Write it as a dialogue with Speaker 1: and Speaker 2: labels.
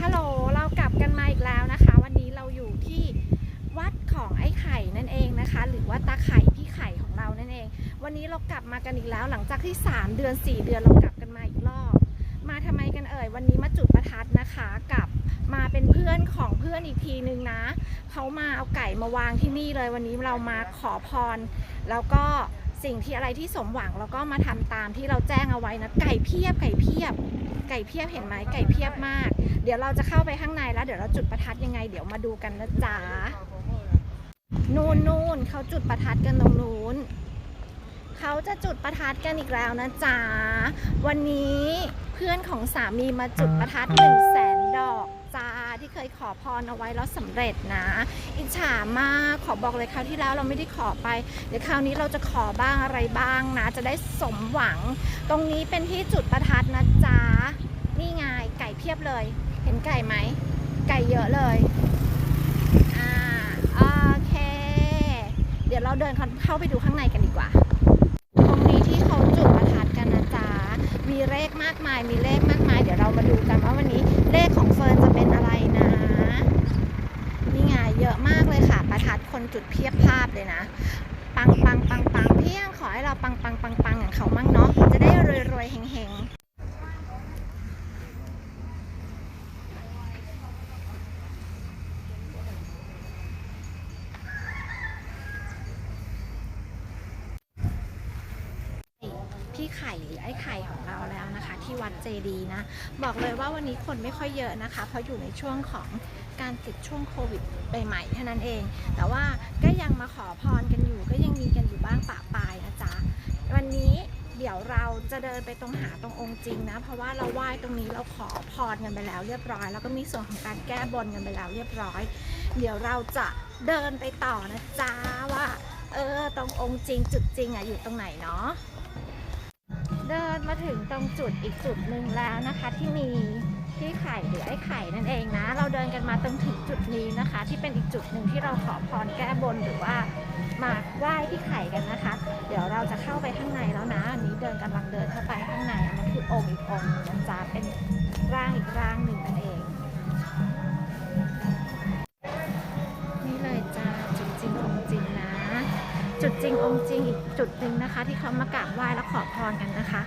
Speaker 1: ฮัลโหล เรากลับกันมาอีกแล้วนะคะ วันนี้เราอยู่ที่วัดของไอ้ไข่นั่นเองนะคะ หรือว่าตาไข่พี่ไข่ของเรานั่นเอง วันนี้เรากลับมากันอีกแล้ว หลังจากที่ 3 เดือน 4 เดือนเรากลับกันมาอีกรอบ มาทำไมกันเอ่ย วันนี้มาจุดประทัดนะคะกับมาเป็นเพื่อนของเพื่อนอีกทีนึงนะ เขามาเอาไก่มาวางที่นี่เลย วันนี้เรามาขอพร แล้วก็สิ่งที่อะไรที่สมหวังแล้วก็มาทำตามที่เราแจ้งเอาไว้นะ ไก่เพียบไก่เพียบ ไก่เพียบเห็นไหมไก่เพียบมาก เดี๋ยวเราจะเข้าไปข้างในแล้ว เดี๋ยวเราจุดประทัดยังไง เดี๋ยวมาดูกันนะจ๊ะนู่นนู่นเขาจุดประทัดกันตรงนู้นเขาจะจุดประทัดกันอีกแล้วนะจ๊ะวันนี้เพื่อนของสามีมาจุดประทัดหนึ่งแสนดอกจ้าที่เคยขอพรเอาไว้แล้วสำเร็จนะ อิจฉามากขอบอกเลยคราวที่แล้วเราไม่ได้ขอไป เดี๋ยวคราวนี้เราจะขอบ้างอะไรบ้างนะ จะได้สมหวัง ตรงนี้เป็นที่จุดประทัดนะจ๊ะ เพียบเลย เห็นไก่ไหม ไก่เยอะเลย อ่า โอเค เดี๋ยวเราเดินเข้าไปดูข้างในกันดีกว่า ตรงนี้ที่เขาจุดประทัดกันนะจ๊ะ มีเลขมากมาย มีเลขมากมาย เดี๋ยวเรามาดูกันว่าวันนี้เลขของเฟิร์นจะเป็นอะไรนะ นี่ไงเยอะมากเลยค่ะ ประทัดคนจุดเพียบภาพเลยนะ ปังปังปังปังเพียงขอให้เราปังปังปังปังอย่างเขามั่งเนาะ จะได้รวยรวยเฮงเฮงๆ พี่ไข่หรือไอ้ไข่ของเราแล้วนะคะ ที่วัดเจดีนะ บอกเลยว่าวันนี้คนไม่ค่อยเยอะนะคะ เพราะอยู่ในช่วงของการติดช่วงโควิดใหม่ๆเท่านั้นเอง แต่ว่าก็ยังมาขอพรกันอยู่ก็ยังมีกันอยู่บ้างปะปายนะจ๊ะวันนี้เดี๋ยวเราจะเดินไปตรงหาตรงองค์จริงนะ เพราะว่าเราไหว้ตรงนี้เราขอพรกันไปแล้วเรียบร้อย แล้วก็มีส่วนของการแก้บนกันไปแล้วเรียบร้อย เดี๋ยวเราจะเดินไปต่อนะจ๊ะว่า เออตรงองค์จริงจุดจริงอะอยู่ตรงไหนเนาะ ถึงตรงจุดอีกจุดหนึ่งแล้วนะคะที่มีพี่ไข่หรือไอ้ไข่นั่นเองนะ เราเดินกันมาตรงถึงจุดนี้นะคะ ที่เป็นอีกจุดหนึ่งที่เราขอพรแก้บนหรือว่ามาไหว้พี่ไข่กันนะคะ เดี๋ยวเราจะเข้าไปข้างในแล้วนะอันนี้เดินกำลังเดินเข้าไปข้างในอันนั้นคือองค์อีกองค์หนึ่งนจ๊ะเป็นร่างอีกร่างหนึ่งนั่นเองนี่เลยจ้าจุดจริงองค์จริงนะ จุดจริงองค์จริงอีกจุดหนึ่งนะคะ ที่เขามากราบไหว้และขอพรกันนะคะ